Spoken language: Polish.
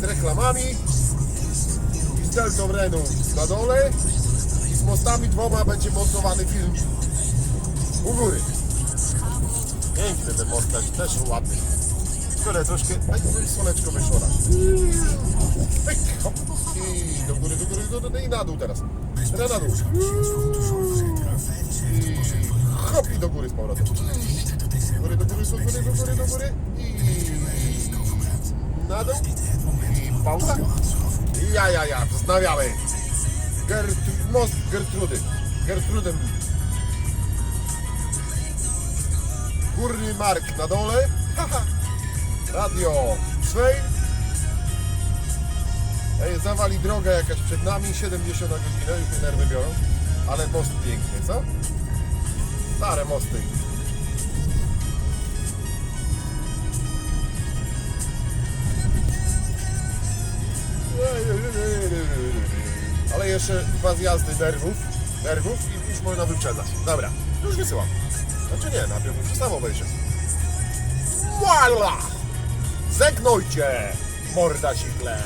z reklamami i z Deltą Renault na dole i z mostami dwoma będzie montowany film u góry. Piękny ten most też, ładny. Które troszkę... Ej, no i słoneczko wyszło na. Pyk. I do góry, do góry, do góry i na dół teraz. Teraz na dół. I hop i do góry z powrotem. Do góry, do góry, do góry, do góry, do góry. I na dół. I ja, ja, ja, wznawiamy. Gert, most Gertrudy. Gertrudem. Górny Mark na dole. Radio Swain. Ej, zawali drogę jakaś przed nami, 70 na godzinę, już mnie nerwy biorą. Ale most piękny, co? Stare mosty. Jeszcze dwa zjazdy nerwów, nerwów i już można wyprzedzać. Dobra, już wysyłam. Znaczy nie, najpierw muszę sam obejrzeć. Voila! Zegnujcie, morda sikle!